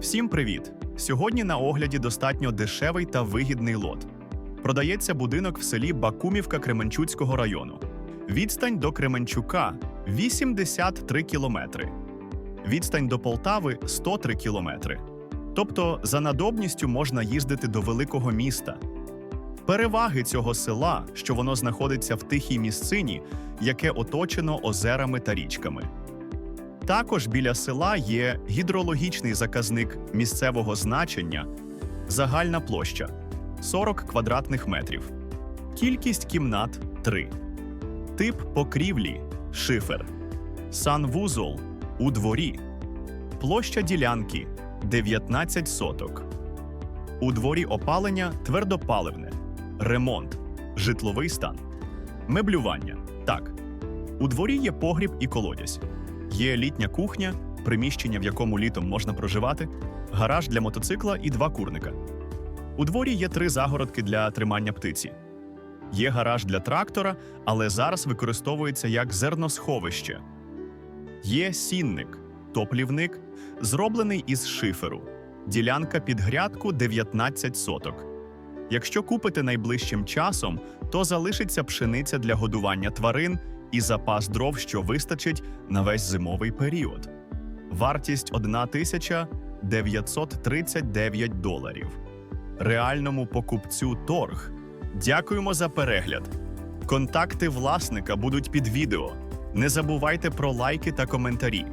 Всім привіт! Сьогодні на огляді достатньо дешевий та вигідний лот. Продається будинок в селі Бакумівка Кременчуцького району. Відстань до Кременчука 83 кілометри. Відстань до Полтави 103 кілометри. Тобто за надобністю можна їздити до великого міста. Переваги цього села, що воно знаходиться в тихій місцині, яке оточено озерами та річками. Також біля села є гідрологічний заказник місцевого значення, загальна площа 40 квадратних метрів, кількість кімнат 3, тип покрівлі шифер, санвузол у дворі, площа ділянки 19 соток. У дворі опалення твердопаливне, ремонт, житловий стан, меблювання. Так. У дворі є погріб і колодязь. Є літня кухня, приміщення, в якому літом можна проживати, гараж для мотоцикла і два курника. У дворі є три загородки для тримання птиці. Є гараж для трактора, але зараз використовується як зерносховище. Є сінник, топлівник, зроблений із шиферу. Ділянка під грядку 19 соток. Якщо купите найближчим часом, то залишиться пшениця для годування тварин і запас дров, що вистачить на весь зимовий період. Вартість 1939 доларів. Реальному покупцю торг. Дякуємо за перегляд. Контакти власника будуть під відео. Не забувайте про лайки та коментарі.